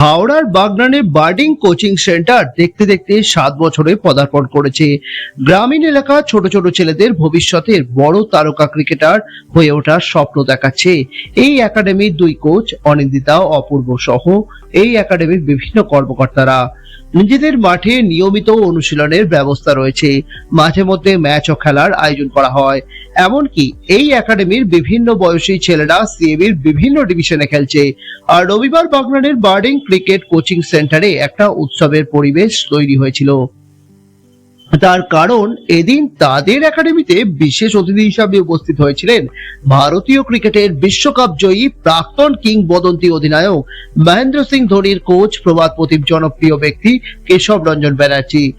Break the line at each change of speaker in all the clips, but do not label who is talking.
হাওড়ার বাগনানে birding coaching centre দেখতে দেখতে সাত বছরে পদার্পণ করেছে। গ্রামীণ এলাকা ছোট ছোট ছেলেদের ভবিষ্যতের বড় তারকা ক্রিকেটার হয়ে ওঠার স্বপ্ন দেখাচ্ছে। এই একাডেমির দুই কোচ অনিন্দিতা অপূর্ব সহ এই একাডেমির বিভিন্ন কর্মকর্তারা। নিজেদের মাঠে নিয়মিত অনুশীলনের ব্যবস্থা রয়েছে। মাঝে মধ্যে ম্যাচ ও খেলার আয়োজন করা হয়। এমনকি এই একাডেমির বিভিন্ন বয়সী ছেলেরা সিএবির বিভিন্ন ডিভিশনে খেলছে। আর রবিবার বাগনানের বার্ডিং ক্রিকেট কোচিং সেন্টারে একটা উৎসবের পরিবেশ তৈরি হয়েছিল। তার কারণ এদিন তাদের একাডেমিতে বিশেষ অতিথি হিসাবে উপস্থিত হয়েছিলেন ভারতীয় ক্রিকেটের বিশ্বকাপ জয়ী প্রাক্তন কিংবদন্তি অধিনায়ক মহেন্দ্র সিং ধোনির কোচ প্রবাদ প্রতীপ জনপ্রিয় ব্যক্তি কেশব রঞ্জন ব্যানার্জি।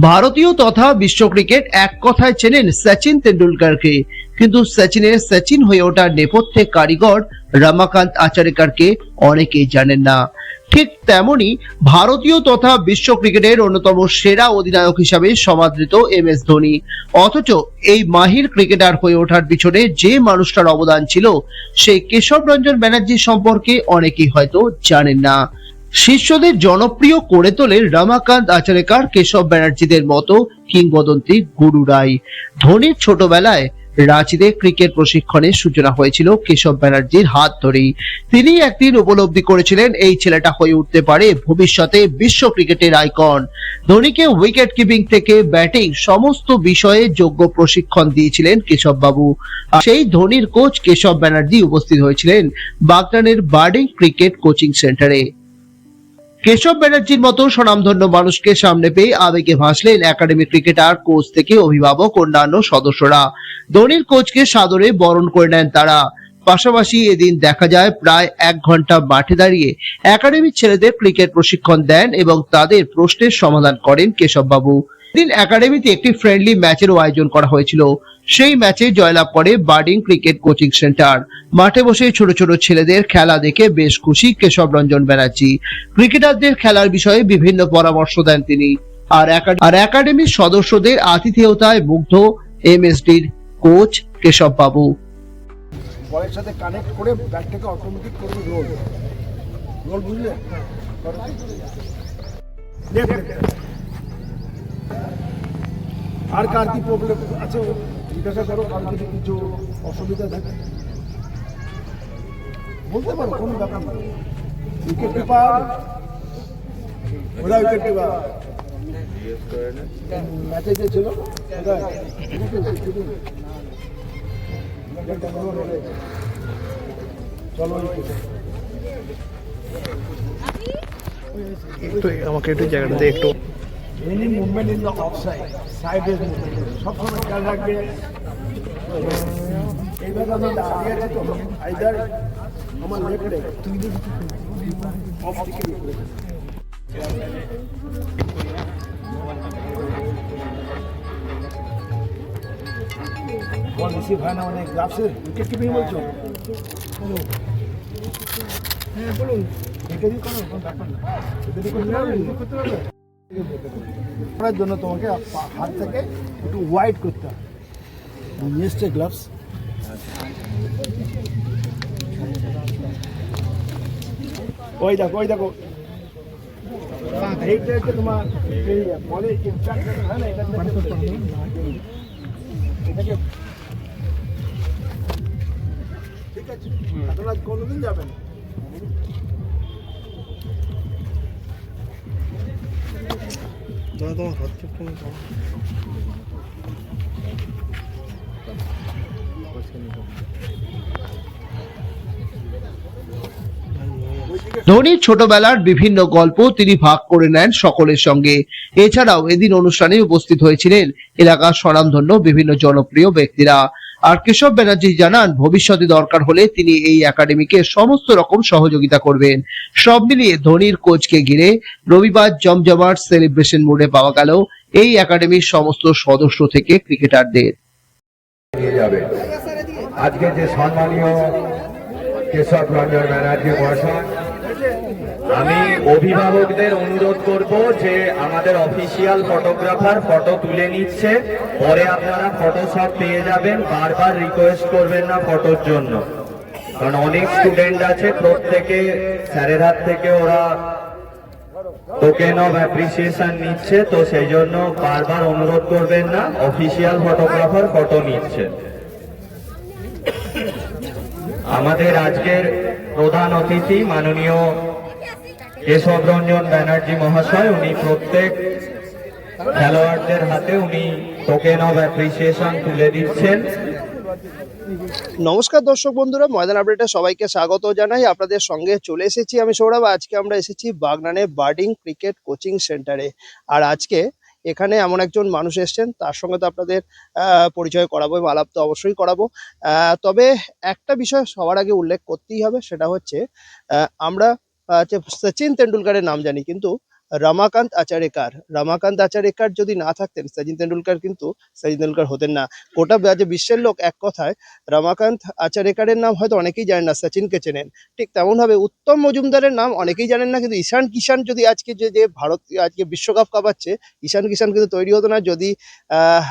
ভারতীয় তথা বিশ্ব ক্রিকেট এক কথায় চেনেন সচিন তেন্ডুলকারকে। কিন্তু সচিনের সচিন হয়ে ওঠার নেপথ্যে কারিগর রমাকান্ত আচারেকারকে অনেকেই জানেন না। ঠিক তেমনি ভারতীয় তথা বিশ্ব ক্রিকেটের অন্যতম সেরা অধিনায়ক হিসাবে সমাদৃত এম এস ধোনি। অথচ এই মাহির ক্রিকেটার হয়ে ওঠার পিছনে যে মানুষটার অবদান ছিল, সেই কেশব রঞ্জন ব্যানার্জি সম্পর্কে অনেকেই হয়তো জানেন না। শিষ্যদের জনপ্রিয় করে তোলে রমাকান্ত আচারেকার কেশব ব্যানার্জিদের মতো কিংবদন্তি গুরু রাই ধোনির ছোটবেলায় রাঁচিতে ক্রিকেট প্রশিক্ষণের সূচনা হয়েছিল কেশব ব্যানার্জির হাত ধরেই। তিনি একদিন উপলব্ধি করেছিলেন, এই ছেলেটা হয়ে উঠতে পারে ভবিষ্যতে বিশ্ব ক্রিকেটের আইকন। ধোনিকে উইকেট কিপিং থেকে ব্যাটিং সমস্ত বিষয়ে যোগ্য প্রশিক্ষণ দিয়েছিলেন কেশব বাবু সেই ধোনির কোচ কেশব ব্যানার্জি উপস্থিত হয়েছিলেন বাগনানের বার্ডিং ক্রিকেট কোচিং সেন্টারে। কেশব ব্যানার্জির মতো স্বনামধন্য মানুষকে সামনে পেয়ে আবেগে ভাসলেন একাডেমি ক্রিকেটার, কোচ থেকে অভিভাবক, অন্যান্য সদস্যরা। ধোনির কোচকে সাদরে বরণ করে নেন তারা। পাশাপাশি এদিন দেখা যায় প্রায় এক ঘণ্টা মাঠে দাঁড়িয়ে একাডেমির ছেলেদের ক্রিকেট প্রশিক্ষণ দেন এবং তাদের প্রশ্নের সমাধান করেন কেশববাবু। বাবু দিন একাডেমিতে একটি ফ্রেন্ডলি ম্যাচেরও আয়োজন করা হয়েছিল। সেই ম্যাচে জয়লাভ করে বার্ডিং ক্রিকেট কোচিং সেন্টার মাঠে বসে ছোট ছোট ছেলেদের খেলা দেখে বেশ খুশি কেশব রঞ্জন ব্যানার্জি। ক্রিকেটারদের খেলার বিষয়ে বিভিন্ন পরামর্শ দেন তিনি। আর আর একাডেমির সদস্যদের আতিথেয়তায় মুগ্ধ এমএসডির কোচ কেশব বাবু।
বলের সাথে কানেক্ট করে ব্যাটটাকে অটোমেটিক করবে রোল রোল বুঝলে? করো। আর কার কি প্রবলেম আছে ও জিজ্ঞাসা করো, কার যদি কিছু অসুবিধা থাকে। বলতে পারো, কোনো ব্যাপার? না উইকেট কিপার ওরা উইকেট কিপার ম্যাচে যে ছিল চলো
একটু আমাকে একটু জায়গাটা দিয়ে একটু।
Any movement in the off side side এর মুভমেন্ট সবসময় খেয়াল রাখবে। এইভাবে আমি দাঁড়িয়ে আছি তো। আইদার আমার লেফটে অফ দিকে বল রিসিভ হয় না মানে গ্লাভসের উইকেট কিপিং বলছো? হ্যাঁ বলুন। এটা দিয়ে করো ব্যাপার না। এটা দিয়ে করতে পারবে করতে পারবে করার জন্য তোমাকে হাত থেকে একটু ওয়াইড করতে হবে। নিয়ে এসছে গ্লাভস ওই দেখো ওই দেখো। এইটা হচ্ছে তোমার বলে impact হয় না, এটা এটাকে ঠিক আছে আজ কোনোদিন যাবে
ধোনির ছোটবেলার বিভিন্ন গল্প তিনি ভাগ করে নেন সকলের সঙ্গে। এছাড়াও এদিন অনুষ্ঠানে উপস্থিত হয়েছিলেন এলাকার স্বনামধন্য বিভিন্ন জনপ্রিয় ব্যক্তিরা। আর কেশব ব্যানার্জি জানান, ভবিষ্যতে দরকার হলে তিনি এই একাডেমিকে সমস্ত রকম সহযোগিতা করবেন। সব মিলিয়ে ধোনির কোচকে ঘিরে রবিবার জমজমাট সেলিব্রেশন মোডে পাওয়া গেল এই একাডেমির সমস্ত সদস্য থেকে ক্রিকেটারদের।
আজকে যে সম্মানীয় কেশব রঞ্জন ব্যানার্জি মহাশয় আমি অভিভাবকদের অনুরোধ করব যে আমাদের অফিসিয়াল ফটোগ্রাফার ফটো তুলে নিচ্ছে। পরে আপনারা ফটো সব পেয়ে যাবেন। বারবার রিকোয়েস্ট করবেন না ফটোর জন্য। কারণ অনেক স্টুডেন্ট আছে, প্রত্যেকে স্যারের হাত থেকে ওরা টোকেন অফ অ্যাপ্রিসিয়েশন নিচ্ছে। তো সেই জন্য বারবার অনুরোধ করবেন না অফিসিয়াল ফটোগ্রাফার ফটো নিচ্ছে। আমাদের আজকের প্রধান অতিথি, মাননীয় কেশব রঞ্জন ব্যানার্জি মহাশয়, উনি প্রত্যেক খেলোয়াড়দের হাতে উনি টোকেন অফ অ্যাপ্রিসিয়েশন তুলে দিচ্ছেন।
নমস্কার দর্শক বন্ধুরা, ময়দান আপডেটে সবাইকে স্বাগত জানাই। আপনাদের সঙ্গে চলে এসেছি আমি সৌরভ, আজকে আমরা এসেছি বাগনানে বার্ডিং ক্রিকেট কোচিং সেন্টারে। আর আজকে এখানে এমন একজন মানুষ এসেছেন, তার সঙ্গে তো আপনাদের পরিচয় করাবো এবং আলাপ তো অবশ্যই করাবো। তবে একটা বিষয় সবার আগে উল্লেখ করতেই হবে, সেটা হচ্ছে আমরা সচিন তেন্ডুলকারের নাম জানি কিন্তু রমাকান্ত আচারেকার রমাকান্ত আচারেকার যদি না থাকতেন, সচিন তেন্ডুলকার কিন্তু সচিন তেন্ডুলকার হতেন না। গোটা যে বিশ্বের লোক এক কথায়, রমাকান্ত আচারেকারের নাম হয়তো অনেকেই জানেন না, সচিনকে চেনেন। ঠিক তেমনভাবে উত্তম মজুমদারের নাম অনেকেই জানেন না, কিন্তু ঈশান কিষান যদি আজকে যে যে ভারত, আজকে বিশ্বকাপ কাপাচ্ছে, ঈশান কিষান কিন্তু তৈরি হতো না যদি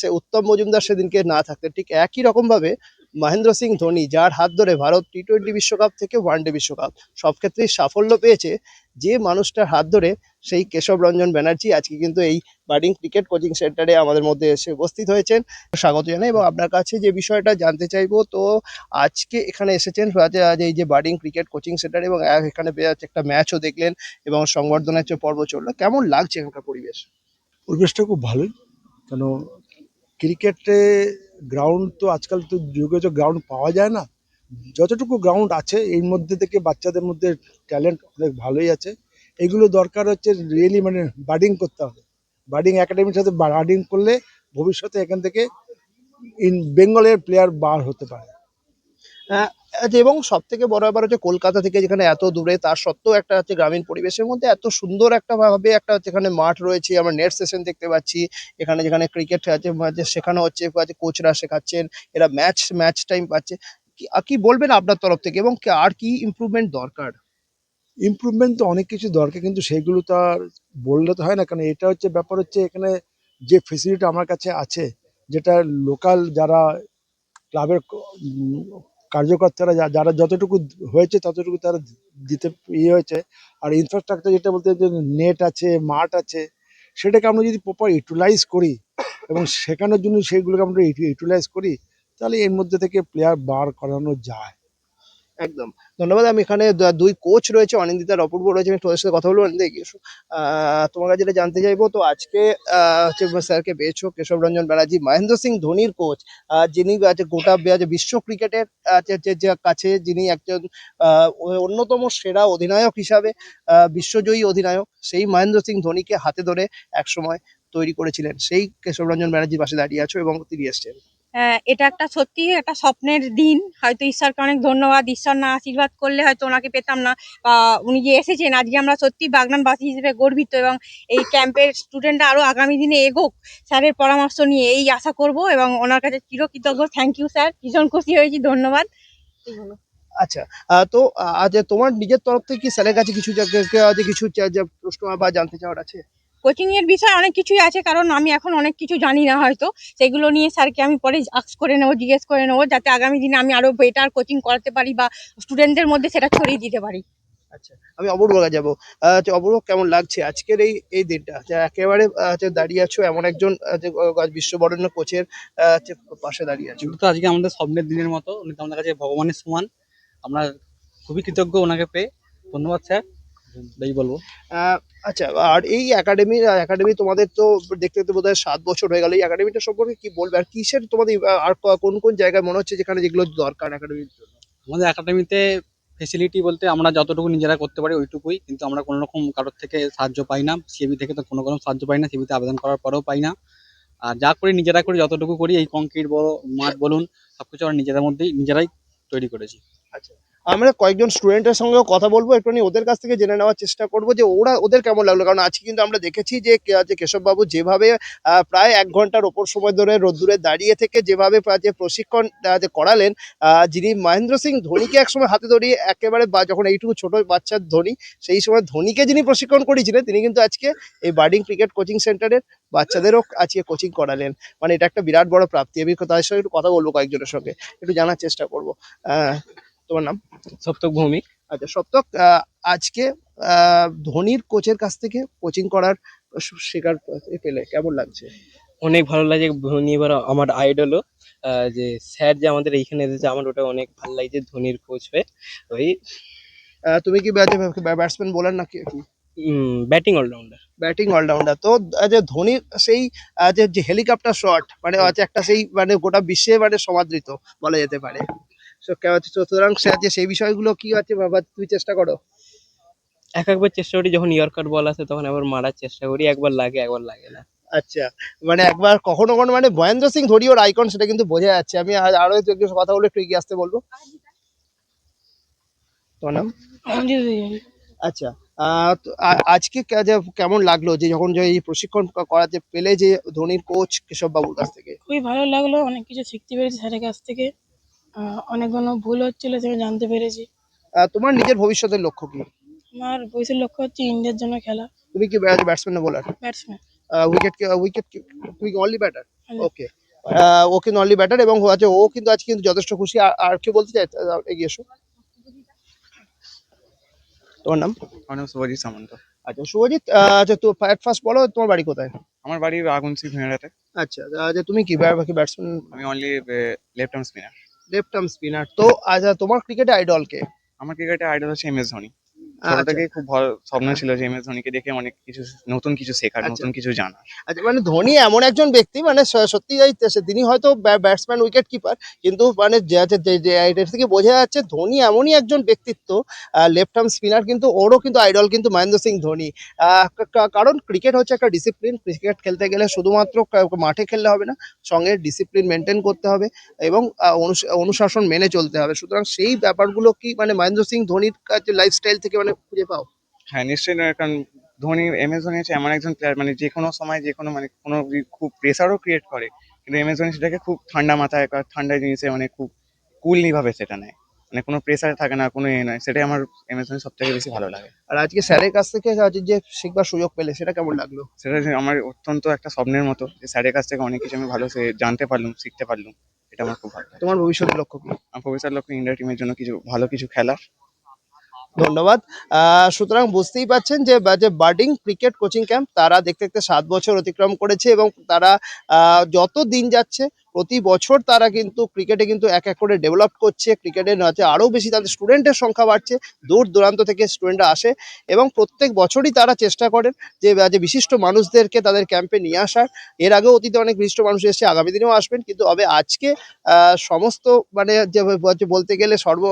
সে উত্তম মজুমদার সেদিনকে না থাকতেন। ঠিক একই রকমভাবে মহেন্দ্র সিং ধোনি, যার হাত ধরে ভারত টি টোয়েন্টি বিশ্বকাপ থেকে ওয়ানডে বিশ্বকাপ। সব ক্ষেত্রেই সাফল্য পেয়েছে যে মানুষটার হাত ধরে সেই কেশব রঞ্জন ব্যানার্জি আজকে কিন্তু এই বার্ডিং ক্রিকেট কোচিং সেন্টারে আমাদের মধ্যে এসে উপস্থিত হয়েছেন। স্বাগত জানাই এবং আপনার কাছে যে বিষয়টা জানতে চাইব, তো আজকে এখানে এসেছেন আজ এই যে বার্ডিং ক্রিকেট কোচিং সেন্টার এবং এখানে একটা ম্যাচও দেখলেন এবং সংবর্ধনার পর্ব চলল, কেমন লাগছে এখানকার পরিবেশ?
পরিবেশটা খুব ভালোই। কেন, ক্রিকেটে গ্রাউন্ড তো আজকাল তো যুগে যুগে গ্রাউন্ড পাওয়া যায় না। যতটুকু গ্রাউন্ড আছে, এর মধ্যে থেকে বাচ্চাদের মধ্যে ট্যালেন্ট অনেক ভালোই আছে। এগুলো দরকার হচ্ছে রিয়েলি মানে বার্ডিং করতে হবে। বার্ডিং একাডেমির সাথে বার্ডিং করলে ভবিষ্যতে এখান থেকে ইন বেঙ্গলের প্লেয়ার বার হতে পারে।
এবং সব থেকে বড় ব্যাপার হচ্ছে কলকাতা থেকে যেখানে এত দূরে, তার সত্ত্বেও একটা হচ্ছে গ্রামীণ পরিবেশের মধ্যে এত সুন্দর একটা ভাবে একটা এখানে মাঠ রয়েছে। আমরা নেট সেশন দেখতে পাচ্ছি। এখানে যেখানে ক্রিকেট আছে শেখানো হচ্ছে কোচরা শেখাচ্ছেন। এরা ম্যাচ ম্যাচ টাইম পাচ্ছে। কি- বলবেন আপনার তরফ থেকে এবং আর কি ইমপ্রুভমেন্ট দরকার?
ইমপ্রুভমেন্ট তো অনেক কিছু দরকার, কিন্তু সেগুলো তো আর বললে তো হয় না। কারণ এটা হচ্ছে ব্যাপার হচ্ছে এখানে যে ফেসিলিটি আমার কাছে আছে, যেটা লোকাল যারা ক্লাবের কার্যকর্তারা যারা যতটুকু হয়েছে ততটুকু তারা দিতে ইয়ে হয়েছে। আর ইনফ্রাস্ট্রাকচার যেটা বলতে যে নেট আছে, মাঠ আছে, সেটাকে আমরা যদি প্রপার ইউটিলাইজ করি এবং শেখানোর জন্য সেইগুলোকে আমরা ইউটিলাইজ করি, তাহলে এর মধ্যে থেকে প্লেয়ার বার করানো যায়।
একদম। ধন্যবাদ, আমি এখানে দুই কোচ রয়েছে অনিন্দিতার অপূর্ব রয়েছে, আমি তোদের সাথে কথা বলব। অনিন্দিতা, এগিয়ে এসো। তোমার কাছে যেটা জানতে চাইব, তো আজকে স্যারকে পেয়েছ, কেশব রঞ্জন ব্যানার্জি, মহেন্দ্র সিং ধোনির কোচ যিনি আছে গোটা বিশ্ব ক্রিকেটের কাছে যিনি একজন অন্যতম সেরা অধিনায়ক হিসাবে বিশ্বজয়ী অধিনায়ক, সেই মহেন্দ্র সিং ধোনিকে হাতে ধরে একসময় তৈরি করেছিলেন। সেই কেশব রঞ্জন ব্যানার্জির পাশে দাঁড়িয়ে আছো এবং তিনি এসছেন।
এটা একটা সত্যি একটা স্বপ্নের দিন। হয়তো ঈশ্বরকে অনেক ধন্যবাদ। ঈশ্বর না আশীর্বাদ করলে হয়তো ওনাকে পেতাম না। বা উনি যে এসেছেন, আজকে আমরা সত্যি বাগনানবাসী হিসেবে গর্বিত এবং এই ক্যাম্পের স্টুডেন্টরা আরও আগামী দিনে এগোক। স্যারের পরামর্শ নিয়ে এই আশা করব এবং ওনার কাছে চিরকৃতজ্ঞ। থ্যাংক ইউ স্যার ভীষণ খুশি হয়েছি। ধন্যবাদ।
আচ্ছা তো আজ তোমার নিজের তরফ থেকে কি স্যারের কাছে কিছু কিছু প্রশ্ন বা জানতে চাওয়ার আছে?
কোচিং বিষয়ে অনেক কিছুই আছে কারণ আমি এখন অনেক কিছু জানি না হয়তো। সেগুলো নিয়ে স্যারকে আমি পরে আক্স করে নেব জিজ্ঞেস করে নেব যাতে আগামী দিনে আমি আরও বেটার কোচিং করাতে পারি বা স্টুডেন্টদের মধ্যে সেটা ছড়িয়ে দিতে পারি।
আচ্ছা আমি অপূর্ব যাব। অপূর্ব কেমন লাগছে আজকের এই এই দিনটা? যে একেবারে দাঁড়িয়ে আছো এমন একজন বিশ্ববরেণ্য কোচের পাশে দাঁড়িয়ে আছো।
তো আজকে আমাদের স্বপ্নের দিনের মতো। উনি তো আমাদের কাছে ভগবানের সমান। আমরা খুবই কৃতজ্ঞ ওনাকে পেয়ে। ধন্যবাদ স্যার। এটাই বলব।
আচ্ছা আর এই একাডেমি একাডেমি তোমাদের তো দেখতে দেখতে বোধহয় সাত বছর হয়ে গেল। এই একাডেমিটা সম্পর্কে কি বলবে? আর কিসের তোমাদের আর কোন কোন জায়গায় মনে হচ্ছে যেখানে যেগুলো দরকার একাডেমির জন্য?
আমাদের একাডেমিতে ফেসিলিটি বলতে আমরা যতটুকু নিজেরা করতে পারি ওইটুকুই। কিন্তু আমরা কোনো রকম কারোর থেকে সাহায্য পাই না। সিবি থেকে তো কোনো রকম সাহায্য পাই না সিবিতে আবেদন করার পরেও পাই না। আর যা করি নিজেরা করি যতটুকু করি এই কংক্রিট বড় মাঠ বলুন সবকিছু আমরা নিজেদের মধ্যেই নিজেরাই তৈরি করেছি।
আমরা কয়েকজন স্টুডেন্টের সঙ্গেও কথা বলব। একটুখানি ওদের কাছ থেকে জেনে নেওয়ার চেষ্টা করব যে ওরা ওদের কেমন লাগল? কারণ আজকে কিন্তু আমরা দেখেছি যে যে কেশববাবু যেভাবে প্রায় এক ঘণ্টার ওপর সময় ধরে রোদ্দুরে দাঁড়িয়ে থেকে যেভাবে যে প্রশিক্ষণ যে করালেন যিনি মহেন্দ্র সিং ধোনিকে একসময় হাতে ধরিয়ে একেবারে বা- যখন এইটুকু ছোট বাচ্চার ধোনি, সেই সময় ধোনিকে যিনি প্রশিক্ষণ করেছিলেন তিনি কিন্তু আজকে এই বার্ডিং ক্রিকেট কোচিং সেন্টারের বাচ্চাদেরও আজকে কোচিং করালেন। মানে এটা একটা বিরাট বড় প্রাপ্তি আমি তাদের সঙ্গে একটু কথা বলব কয়েকজনের সঙ্গে। একটু জানার চেষ্টা করব। তোমার নাম?
সপ্তক ভৌমিক।
আচ্ছা সপ্তক আজকে ধোনির কোচের কাছ থেকে কোচিং করার শেখার পেলে কেমন লাগছে?
অনেক ভালো লাগে ধোনি এবার আমার আইডলও যে স্যার যে আমাদের এইখানে এসেছে আমার ওটা অনেক ভালো লাগছে ধোনির কোচ হয়ে। ওই
তুমি কি ব্যাটসম্যান বোলার নাকি?
ব্যাটিং অলরাউন্ডার
ব্যাটিং অলরাউন্ডার তো যে ধোনির সেই যে হেলিকপ্টার শট মানে একটা সেই মানে গোটা বিশ্বে মানে সমাদৃত বলা যেতে পারে। সুতরাং যে সেই বিষয়গুলো কি আছে বাবা তুমি চেষ্টা করো।
এক একবার চেষ্টা করি যখন ইয়র্কার বল আসে তখন আবার মারার চেষ্টা করি একবার লাগে একবার লাগে না।
আচ্ছা মানে একবার কখনো কখনো মানে মহেন্দ্র সিং ধোনি ওর আইকন সেটা কিন্তু বোঝা যাচ্ছে। আমি আরও একটু একটু কথা বলে একটু এগিয়ে আসতে বলব। তোমার নাম? আচ্ছা আহ, তো আজকে যে কেমন লাগল যে যখন যে এই প্রশিক্ষণ করাতে পেলে যে ধোনির কোচ কেশব বাবুর কাছ থেকে?
খুবই ভালো লাগল অনেক কিছু শিখতে পেরেছি স্যারের কাছ থেকে। অনেকগুলো ভুল হচ্ছিল সেটা জানতে পেরেছি।
আহ, তোমার নিজের ভবিষ্যতের লক্ষ্য কি?
আমার ভবিষ্যৎ লক্ষ্য হচ্ছে ইন্ডিয়ার জন্য খেলা।
তুমি কি ব্যাটসম্যান না বোলার
ব্যাটসম্যান
উইকেট উইকেট তুমি কি অনলি ব্যাটার ওকে ও কিন্তু অনলি ব্যাটার এবং ও আছে ও কিন্তু আজকে কিন্তু যথেষ্ট খুশি। আর- আর কি বলতে চাই আহ, এগিয়ে এসো। তোমার নাম?
আমার নাম শুভজিৎ সামন্ত।
আচ্ছা শুভজিৎ আহ, আচ্ছা তো ফার্স্ট বলো তোমার বাড়ি কোথায়?
আমার বাড়ি আগুনসি ভেড়াতে।
আচ্ছা আচ্ছা তুমি কি ব্যাটসম্যান
আমি only left arm spinner
left arm spinner. তো আচ্ছা তোমার ক্রিকেটে আইডল কে?
আমার ক্রিকেটে আইডল হচ্ছে এম এস ধোনি। ছোট
আচ্ছা
খুব ভালো স্বপ্ন ছিল যে এম এস ধোনিকে দেখে অনেক কিছু নতুন কিছু শেখার
আচ্ছা।
নতুন কিছু জানার।
আচ্ছা মানে ধোনি এমন একজন ব্যক্তি মানে সত্যি তিনি হয়তো ব্যাটসম্যান উইকেট কিপার কিন্তু মানে এটা থেকে বোঝা যাচ্ছে ধোনি এমনই একজন ব্যক্তিত্ব লেফট আর্ম স্পিনার কিন্তু ওরও কিন্তু আইডল কিন্তু মহেন্দ্র সিং ধোনি। কারণ ক্রিকেট হচ্ছে একটা ডিসিপ্লিন ক্রিকেট খেলতে গেলে শুধুমাত্র মাঠে খেললে হবে না সঙ্গে ডিসিপ্লিন মেনটেন করতে হবে এবং অনুশাসন মেনে চলতে হবে। সুতরাং সেই ব্যাপারগুলো কি মানে মহেন্দ্র সিং ধোনির লাইফস্টাইল থেকে মানে খুঁজে পাও?
হ্যাঁ নিশ্চয়ই নয়, কারণ ধোনি এম এস ধোনি হচ্ছে এমন একজন প্লেয়ার মানে যে কোনো সময় যে কোনো মানে কোনো খুব প্রেসারও ক্রিয়েট করে কিন্তু এম এস ধোনি সেটাকে খুব ঠান্ডা মাথায় ঠান্ডা জিনিসে মানে খুব কুললি ভাবে সেটা নেয়। মানে কোনো প্রেসার থাকে না কোনো এ নয় সেটাই আমার এম এস ধোনি সব থেকে বেশি ভালো লাগে।
আর আজকে স্যারের কাছ থেকে আজকে যে শিখবার সুযোগ পেলে সেটা কেমন লাগল?
সেটা যে আমার অত্যন্ত একটা স্বপ্নের মতো যে স্যারের কাছ থেকে অনেক কিছু আমি ভালো সে জানতে পারলাম শিখতে পারলাম এটা আমার খুব ভালো লাগে।
তোমার ভবিষ্যতের লক্ষ্য কি?
আমার ভবিষ্যৎ লক্ষ্য ইন্ডিয়া টিমের জন্য কিছু ভালো কিছু খেলার।
ধন্যবাদ। সুতরাং বুঝতেই পাচ্ছেন যে যে বার্ডিং ক্রিকেট কোচিং ক্যাম্প তারা দেখতে দেখতে সাত বছর অতিক্রম করেছে এবং তারা যত দিন যাচ্ছে প্রতি বছর তারা কিন্তু ক্রিকেটে কিন্তু এক এক করে ডেভেলপ করছে। ক্রিকেটের নাচে আরও বেশি তাদের স্টুডেন্টের সংখ্যা বাড়ছে। দূর দূরান্ত থেকে স্টুডেন্টরা আসে এবং প্রত্যেক বছরই তারা চেষ্টা করেন যে যে বিশিষ্ট মানুষদেরকে তাদের ক্যাম্পে নিয়ে আসার। এর আগেও অতীতে অনেক বিশিষ্ট মানুষ এসেছে, আগামী দিনেও আসবেন। কিন্তু তবে আজকে সমস্ত মানে যে বলতে গেলে সর্ব,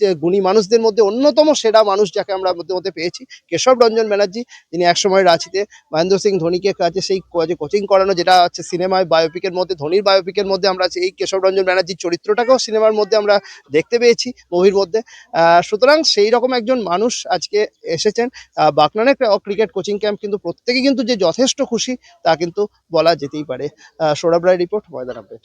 যে গুণী মানুষদের মধ্যে অন্যতম সেরা মানুষ যাকে আমরা মধ্যে মধ্যে পেয়েছি, কেশব রঞ্জন ব্যানার্জি। যিনি একসময় রাঁচিতে, মহেন্দ্র সিং ধোনিকে কাছে সেই কোচিং করানো, যেটা হচ্ছে সিনেমায় বায়োপিকের মধ্যে, ধোনির বায়োপিকের মধ্যে আমরা এই কেশব রঞ্জন ব্যানার্জির চরিত্রটাকেও সিনেমার মধ্যে আমরা দেখতে পেয়েছি মুভির মধ্যে। সুতরাং সেই রকম একজন মানুষ আজকে এসেছেন। বাকনানে ক্রিকেট কোচিং ক্যাম্প কিন্তু প্রত্যেকে কিন্তু যে যথেষ্ট খুশি, তা কিন্তু বলা যেতেই পারে। সৌরভ রায় রিপোর্ট ময়দান আপডেট